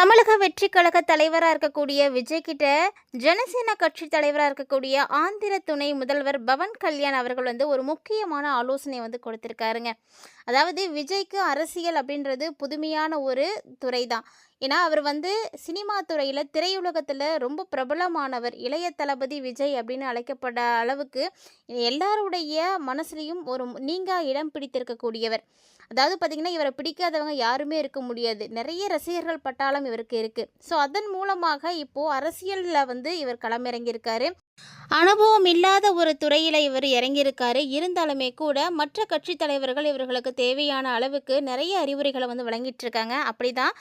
தமிழக வெற்றி கழக தலைவராக இருக்கக்கூடிய விஜய் கிட்ட ஜனசேனா கட்சி தலைவராக இருக்கக்கூடிய ஆந்திர துணை முதல்வர் பவன் கல்யாண் அவர்கள் வந்து ஒரு முக்கியமான ஆலோசனை வந்து கொடுத்துருக்காருங்க. அதாவது விஜய்க்கு அரசியல் அப்படின்றது புதுமையான ஒரு துறை தான் ஏன்னா அவர் வந்து சினிமா துறையில் திரையுலகத்தில் ரொம்ப பிரபலமானவர். இளைய தளபதி விஜய் அப்படின்னு அழைக்கப்பட அளவுக்கு எல்லாருடைய மனசுலையும் ஒரு நீங்கா இடம் பிடித்திருக்கக்கூடியவர். அதாவது பார்த்திங்கன்னா இவரை பிடிக்காதவங்க யாருமே இருக்க முடியாது. நிறைய ரசிகர்கள் பட்டாளம் இவருக்கு இருக்குது ஸோ அதன் மூலமாக இப்போது அரசியலில் வந்து இவர் களமிறங்கியிருக்காரு. அனுபவம் இல்லாத ஒரு துறையில் இவர் இறங்கியிருக்காரு. இருந்தாலுமே கூட மற்ற கட்சி தலைவர்கள் இவர்களுக்கு தேவையான அளவுக்கு நிறைய அறிவுரைகளை வந்து வழங்கிட்டு இருக்காங்க அப்படி தான்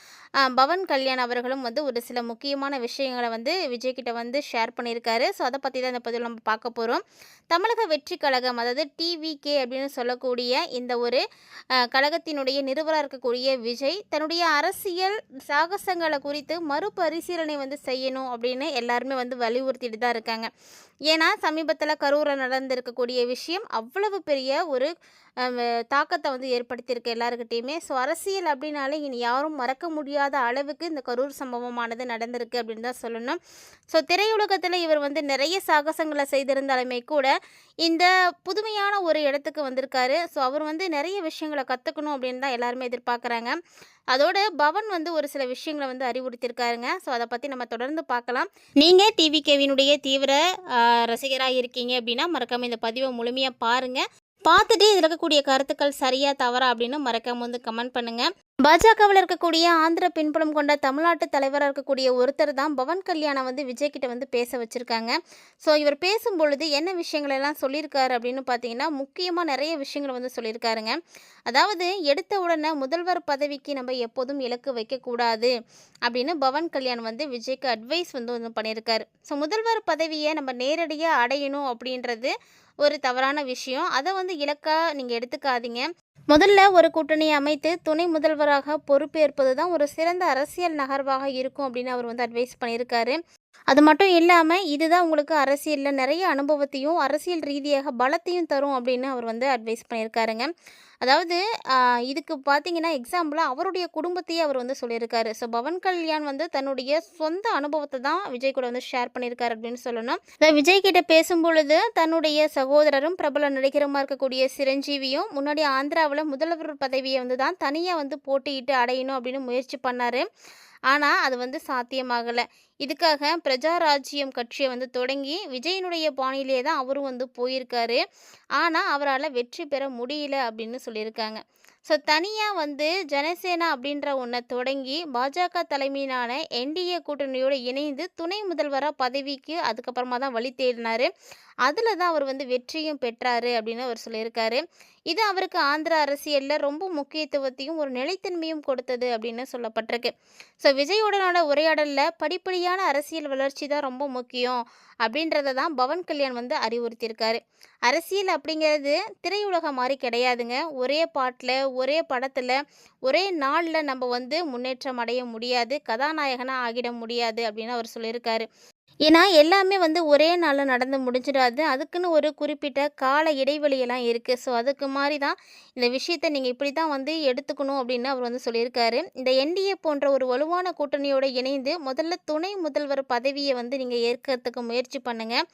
பவன் கல்யாண் அவர்களும் வந்து ஒரு சில முக்கியமான விஷயங்களை வந்து விஜய்கிட்ட வந்து ஷேர் பண்ணியிருக்காரு. ஸோ அதை பற்றி தான் இந்த பதிவில் நம்ம பார்க்க போகிறோம் தமிழக வெற்றி கழகம் அதாவது டிவிகே அப்படின்னு சொல்லக்கூடிய இந்த ஒரு கழகத்தினுடைய நிறுவனராக இருக்கக்கூடிய விஜய் தன்னுடைய அரசியல் சாகசங்களை குறித்து மறுபரிசீலனை வந்து செய்யணும் அப்படின்னு எல்லாருமே வந்து வலியுறுத்திட்டு தான் இருக்காங்க. ஏன்னா சமீபத்தில் கரூரில் நடந்திருக்கக்கூடிய விஷயம் அவ்வளவு பெரிய ஒரு தாக்கத்தை வந்து ஏற்படுத்தியிருக்கு எல்லாருக்கிட்டேயுமே. ஸோ அரசியல் அப்படின்னாலே இனி யாரும் மறக்க முடியாத அளவுக்கு இந்த கரூர் சம்பவமானது நடந்திருக்கு அப்படின்னு தான் சொல்லணும். ஸோ திரையுலகத்தில் இவர் வந்து நிறைய சாகசங்களை செய்திருந்தாலுமே கூட இந்த புதுமையான ஒரு இடத்துக்கு வந்திருக்காரு. ஸோ அவர் வந்து நிறைய விஷயங்களை கற்றுக்கணும் அப்படின்னு தான் எல்லாருமே எதிர்பார்க்குறாங்க. அதோட பவன் வந்து ஒரு சில விஷயங்களை வந்து அறிவுறுத்தியிருக்காருங்க. ஸோ அதை பற்றி நம்ம தொடர்ந்து பார்க்கலாம். நீங்கள் டிவி கேவினுடைய தீவிர ரசிகராக இருக்கீங்க அப்படின்னா மறக்காமல் இந்த பதிவை முழுமையாக பாருங்கள் பார்த்துட்டு இதில் இருக்கக்கூடிய கருத்துக்கள் சரியாக தவறா அப்படின்னு மறக்காம வந்து கமெண்ட் பண்ணுங்கள் பாஜகவில் இருக்கக்கூடிய ஆந்திர பின்புலம் கொண்ட தமிழ்நாட்டு தலைவராக இருக்கக்கூடிய ஒருத்தர் தான் பவன் கல்யாணம் வந்து விஜய்கிட்ட வந்து பேச வச்சுருக்காங்க. ஸோ இவர் பேசும் பொழுது என்ன விஷயங்கள் எல்லாம் சொல்லியிருக்காரு அப்படின்னு பார்த்தீங்கன்னா முக்கியமாக நிறைய விஷயங்கள் வந்து சொல்லியிருக்காருங்க. அதாவது எடுத்த உடனே முதல்வர் பதவிக்கு நம்ம எப்போதும் இலக்கு வைக்கக்கூடாது அப்படின்னு பவன் கல்யாண் வந்து விஜய்க்கு அட்வைஸ் வந்து ஒன்று பண்ணியிருக்காரு. ஸோ முதல்வர் பதவியை நம்ம நேரடியாக அடையணும் அப்படின்றது ஒரு தவறான விஷயம். அதை வந்து இலக்காக நீங்கள் எடுத்துக்காதீங்க. முதல்ல ஒரு கூட்டணி அமைத்து துணை முதல்வர் முதல்வராக பொறுப்பேற்பது தான் ஒரு சிறந்த அரசியல் நகர்வாக இருக்கும் அப்படின்னு அவர் வந்து அட்வைஸ் பண்ணியிருக்காரு. அது மட்டும் இல்லாமல் இதுதான் உங்களுக்கு அரசியலில் நிறைய அனுபவத்தையும் அரசியல் ரீதியாக பலத்தையும் தரும் அப்படின்னு அவர் வந்து அட்வைஸ் பண்ணியிருக்காருங்க. அதாவது இதுக்கு பார்த்தீங்கன்னா எக்ஸாம்பிளாக அவருடைய குடும்பத்தையே அவர் வந்து சொல்லியிருக்காரு. ஸோ பவன் கல்யாண் வந்து தன்னுடைய சொந்த அனுபவத்தை தான் விஜய் கூட வந்து ஷேர் பண்ணியிருக்காரு அப்படின்னு சொல்லணும். அதாவது விஜய் கிட்ட பேசும்பொழுது தன்னுடைய சகோதரரும் பிரபல நடிகருமா இருக்கக்கூடிய சிரஞ்சீவியும் முன்னாடி ஆந்திராவில் முதல்வர் பதவியை வந்து தான் தனியாக வந்து போட்டியிட்டு அடையணும் அப்படின்னு முயற்சி பண்ணார். ஆனால் அது வந்து சாத்தியமாகலை. இதுக்காக பிரஜா ராஜ்யம் கட்சியை வந்து தொடங்கி விஜயனுடைய பாணியிலே தான் அவரும் வந்து போயிருக்காரு. ஆனால் அவரால் வெற்றி பெற முடியல அப்படின்னு சொல்லியிருக்காங்க. ஸோ தனியாக வந்து ஜனசேனா அப்படின்ற ஒன்றை தொடங்கி பாஜக தலைமையிலான என்டிஏ கூட்டணியோடு இணைந்து துணை முதல்வராக பதவிக்கு அதுக்கப்புறமா தான் வழி தேடினார். அதில் தான் அவர் வந்து வெற்றியும் பெற்றாரு அப்படின்னு அவர் சொல்லியிருக்காரு. இது அவருக்கு ஆந்திர அரசியலில் ரொம்ப முக்கியத்துவத்தையும் ஒரு நிலைத்தன்மையும் கொடுத்தது அப்படின்னு சொல்லப்பட்டிருக்கு. ஸோ விஜயுடனான உரையாடலில் படிப்படியான அரசியல் வளர்ச்சி தான் ரொம்ப முக்கியம் அப்படின்றத தான் பவன் கல்யாண் வந்து அறிவுறுத்தியிருக்காரு. அரசியல் அப்படிங்கிறது திரையுலகம் மாதிரி கிடையாதுங்க. ஒரே பாட்டில் ஒரே படத்தில் ஒரே நாளில் நம்ம வந்து முன்னேற்றம் அடைய முடியாது. கதாநாயகனாக ஆகிட முடியாது அப்படின்னு அவர் சொல்லியிருக்காரு. ஏன்னா எல்லாமே வந்து ஒரே நாளில் நடந்து முடிஞ்சிடாது. அதுக்குன்னு ஒரு குறிப்பிட்ட கால இடைவெளியெல்லாம் இருக்குது ஸோ அதுக்கு மாதிரி தான் இந்த விஷயத்தை நீங்கள் இப்படி தான் வந்து எடுத்துக்கணும் அப்படின்னு அவர் வந்து சொல்லியிருக்காரு. இந்த என்டிஏ போன்ற ஒரு வலுவான கூட்டணியோடு இணைந்து முதல்ல துணை முதல்வர் பதவியை வந்து நீங்கள் ஏற்கிறதுக்கு முயற்சி பண்ணுங்கள்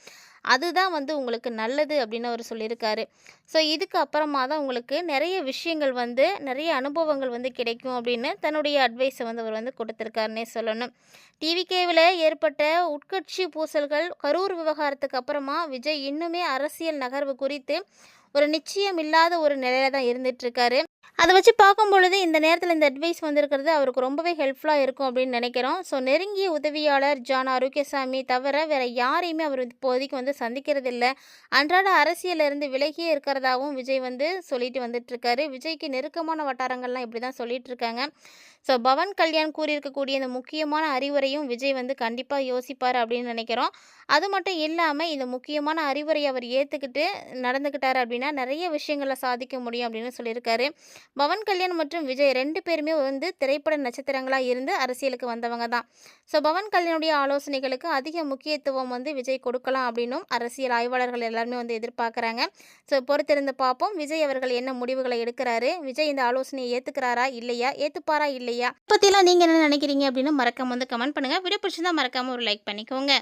அதுதான் வந்து உங்களுக்கு நல்லது அப்படின்னு அவர் சொல்லியிருக்காரு. ஸோ இதுக்கு அப்புறமா தான் உங்களுக்கு நிறைய விஷயங்கள் வந்து நிறைய அனுபவங்கள் வந்து கிடைக்கும் அப்படின்னு தன்னுடைய அட்வைஸை வந்து அவர் வந்து கொடுத்துருக்காருன்னே சொல்லணும். டிவிகேவில் ஏற்பட்ட உட்கட்சி பூசல்கள் கரூர் விவகாரத்துக்கு அப்புறமா விஜய் இன்னுமே அரசியல் நகர்வு குறித்து ஒரு நிச்சயம் இல்லாத ஒரு நிலையில தான் இருந்துட்டு இருக்காரு. அதை வச்சு பார்க்கும் பொழுது இந்த நேரத்தில் இந்த அட்வைஸ் வந்திருக்கிறது அவருக்கு ரொம்பவே ஹெல்ப்ஃபுல்லாக இருக்கும் அப்படின்னு நினைக்கிறோம். ஸோ நெருங்கிய உதவியாளர் ஜான் ஆரோக்கியசாமி தவிர வேற யாரையுமே அவர் இப்போதைக்கு வந்து சந்திக்கிறது இல்லை. அன்றாட அரசியலிருந்து விலகியே இருக்கிறதாவும் விஜய் வந்து சொல்லிட்டு வந்துட்டுருக்காரு. விஜய்க்கு நெருக்கமான வட்டாரங்கள்லாம் இப்படி தான் சொல்லிட்டு இருக்காங்க ஸோ பவன் கல்யாண் கூறியிருக்கக்கூடிய இந்த முக்கியமான அறிவுரையும் விஜய் வந்து கண்டிப்பாக யோசிப்பார் அப்படின்னு நினைக்கிறோம். அது மட்டும் இல்லாமல் இந்த முக்கியமான அறிவுரையை அவர் ஏற்றுக்கிட்டு நடந்துக்கிட்டார் அப்படின்னா நிறைய விஷயங்களை சாதிக்க முடியும் அப்படின்னு சொல்லியிருக்காரு. பவன் கல்யாண் மற்றும் விஜய் ரெண்டு பேருமே வந்து திரைப்பட நட்சத்திரங்களாக இருந்து அரசியலுக்கு வந்தவங்க தான். ஸோ பவன் கல்யாணுடைய ஆலோசனைகளுக்கு அதிக முக்கியத்துவம் வந்து விஜய் கொடுக்கலாம் அப்படின்னும் அரசியல் ஆய்வாளர்கள் எல்லாருமே வந்து எதிர்பார்க்குறாங்க. ஸோ பொறுத்திருந்து பார்ப்போம். விஜய் அவர்கள் என்ன முடிவுகளை எடுக்கிறாரு? விஜய் இந்த ஆலோசனையை ஏற்றுக்கிறாரா இல்லையா? ஏற்றுப்பாரா இல்லையா? பற்றிலாம் நீங்கள் என்ன நினைக்கிறீங்க அப்படின்னு மறக்காம வந்து கமெண்ட் பண்ணுங்கள் வீடியோ பிடிச்சிருந்தா மறக்காமல் ஒரு லைக் பண்ணிக்கோங்க.